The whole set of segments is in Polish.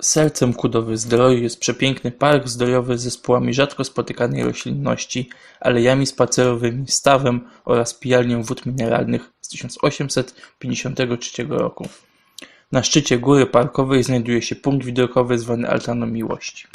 Sercem Kudowy-Zdroju jest przepiękny park zdrojowy z zespołami rzadko spotykanej roślinności, alejami spacerowymi, stawem oraz pijalnią wód mineralnych z 1853 roku. Na szczycie góry parkowej znajduje się punkt widokowy zwany Altaną Miłości.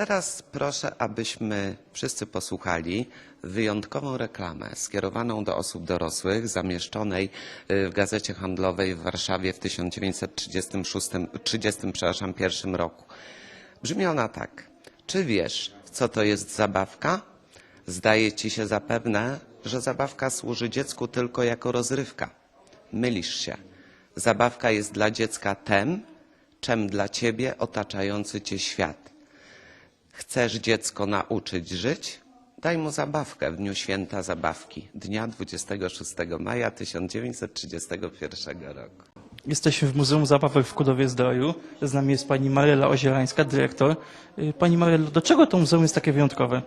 Teraz proszę, abyśmy wszyscy posłuchali wyjątkową reklamę skierowaną do osób dorosłych, zamieszczonej y, w Gazecie Handlowej w Warszawie w 1936 30, przepraszam, pierwszym roku. Brzmi ona tak. Czy wiesz, co to jest zabawka? Zdaje ci się zapewne, że zabawka służy dziecku tylko jako rozrywka. Mylisz się. Zabawka jest dla dziecka tem, czym dla ciebie otaczający cię świat. Chcesz dziecko nauczyć żyć? Daj mu zabawkę w dniu święta zabawki, dnia 26 maja 1931 roku. Jesteśmy w Muzeum Zabawek w Kudowie-Zdroju. Z nami jest pani Maryla Ozielańska, dyrektor. Y, Pani Marylo, do czego to muzeum jest takie wyjątkowe?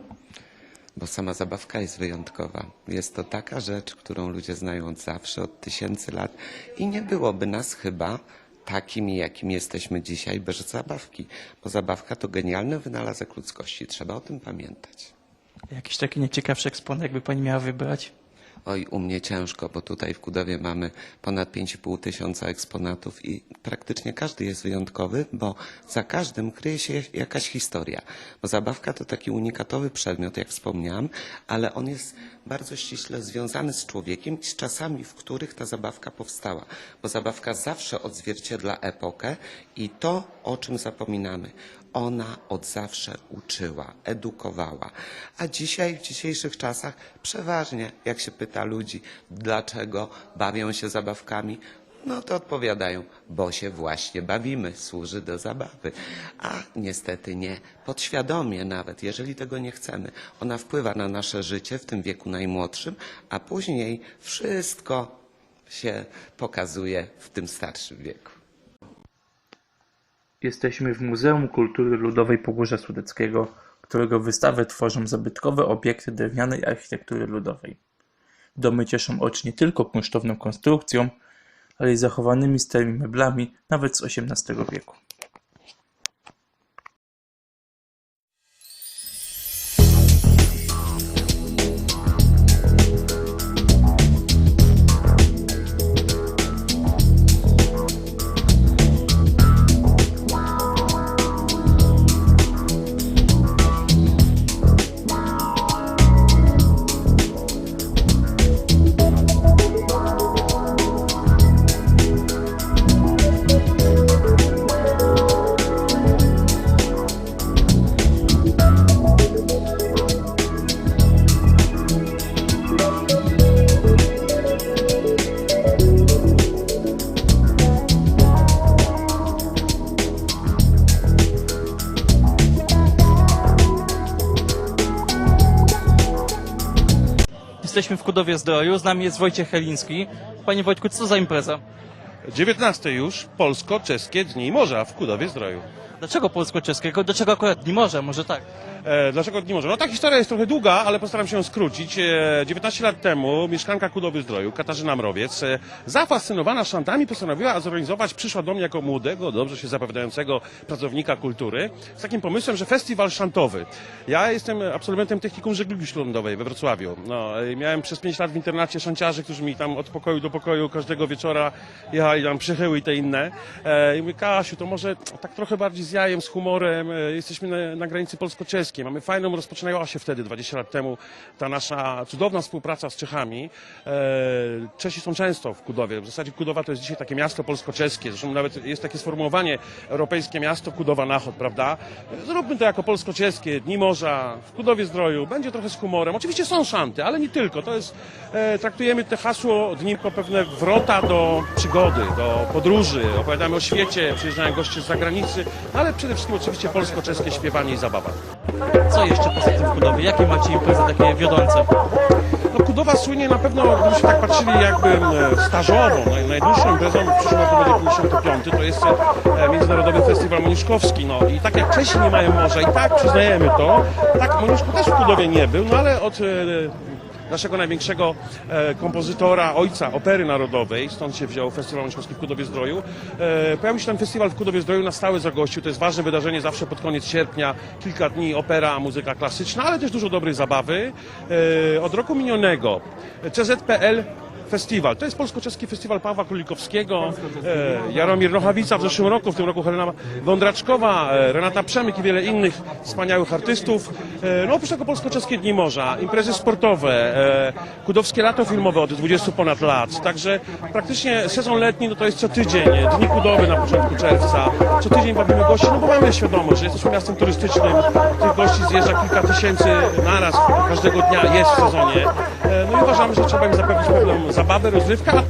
Bo sama zabawka jest wyjątkowa. Jest to taka rzecz, którą ludzie znają od zawsze, od tysięcy lat i nie byłoby nas chyba takimi, jakimi jesteśmy dzisiaj bez zabawki. Bo zabawka to genialny wynalazek ludzkości. Trzeba o tym pamiętać. Jakiś taki nieciekawszy eksponat, jakby pani miała wybrać? Oj, u mnie ciężko, bo tutaj w Kudowie mamy ponad 5,5 tysiąca eksponatów i praktycznie każdy jest wyjątkowy, bo za każdym kryje się jakaś historia. Bo zabawka to taki unikatowy przedmiot, jak wspomniałam, ale on jest bardzo ściśle związany z człowiekiem i z czasami, w których ta zabawka powstała. Bo zabawka zawsze odzwierciedla epokę i to, o czym zapominamy. Ona od zawsze uczyła, edukowała. A dzisiaj, w dzisiejszych czasach, przeważnie, jak się pyta ludzi, dlaczego bawią się zabawkami, no to odpowiadają, bo się właśnie bawimy, służy do zabawy. A niestety nie, podświadomie nawet, jeżeli tego nie chcemy. Ona wpływa na nasze życie w tym wieku najmłodszym, a później wszystko się pokazuje w tym starszym wieku. Jesteśmy w Muzeum Kultury Ludowej Pogórza Sudeckiego, którego wystawę tworzą zabytkowe obiekty drewnianej architektury ludowej. Domy cieszą oczy nie tylko kunsztowną konstrukcją, ale i zachowanymi starymi meblami, nawet z XVIII wieku. Jesteśmy w Kudowie Zdroju, z nami jest Wojciech Heliński. Panie Wojtku, co za impreza? 19 już Polsko-Czeskie Dni Morza w Kudowie Zdroju. Dlaczego polsko-czeskiego? Dlaczego akurat nie może? Może tak. E, dlaczego Dni Morza? No ta historia jest trochę długa, ale postaram się ją skrócić. E, 19 lat temu mieszkanka Kudowy Zdroju, Katarzyna Mrowiec, e, zafascynowana szantami postanowiła zorganizować, przyszła do mnie jako młodego, dobrze się zapowiadającego pracownika kultury, z takim pomysłem, że festiwal szantowy. Ja jestem absolwentem technikum żeglugi śródlądowej we Wrocławiu. No, e, miałem przez 5 lat w internacie szanciarzy, którzy mi tam od pokoju do pokoju każdego wieczora jechali tam przychyły i te inne. E, I mówię, Kasiu, to może tak trochę bardziej z jajem, z humorem. E, Jesteśmy na, na granicy polsko-czeskiej. Mamy fajną, rozpoczynała się wtedy, 20 lat temu, ta nasza cudowna współpraca z Czechami. E, Czesi są często w Kudowie. W zasadzie Kudowa to jest dzisiaj takie miasto polsko-czeskie. Zresztą nawet jest takie sformułowanie europejskie miasto Kudowa Nachod, prawda? Zróbmy to jako polsko-czeskie, Dni Morza, w Kudowie Zdroju. Będzie trochę z humorem. Oczywiście są szanty, ale nie tylko. To jest, e, traktujemy te hasło dni jako pewne wrota do przygody, do podróży. Opowiadamy o świecie, przyjeżdżają goście z zagranicy, ale przede wszystkim oczywiście polsko-czeskie śpiewanie i zabawa. Co jeszcze poza tym w Kudowie? Jakie macie imprezy takie wiodące? No Kudowa słynie na pewno, gdybyśmy tak patrzyli jakby stażowo, naj, najdłuższą imprezą w przyszłym roku będzie 55, to jest e, Międzynarodowy Festiwal Moniuszkowski. No i tak jak Czesi nie mają morza i tak przyznajemy to, tak Moniuszko też w Kudowie nie był, no ale od e, naszego największego e, kompozytora, ojca opery narodowej, stąd się wziął Festiwal Moniuszkowski w Kudowie Zdroju. E, pojawił się ten festiwal w Kudowie Zdroju na stałe zagościu. To jest ważne wydarzenie zawsze pod koniec sierpnia, kilka dni opera, muzyka klasyczna, ale też dużo dobrej zabawy. E, od roku minionego CZPL Festiwal. To jest polsko-czeski festiwal Pawła Królikowskiego, e, Jaromir Nochawica w zeszłym roku, w tym roku Helena Wądraczkowa, e, Renata Przemyk i wiele innych wspaniałych artystów. E, no oprócz tego polsko-czeskie Dni Morza, imprezy sportowe, e, kudowskie lato filmowe od 20 ponad lat. Także praktycznie sezon letni no to jest co tydzień, Dni Kudowy na początku czerwca. Co tydzień bawimy gości, no bo mamy świadomość, że jesteśmy miastem turystycznym, tych gości zjeżdża kilka tysięcy naraz każdego dnia jest w sezonie. E, No i uważamy, że trzeba im zapewnić pewną zabawę, rozrywkę, a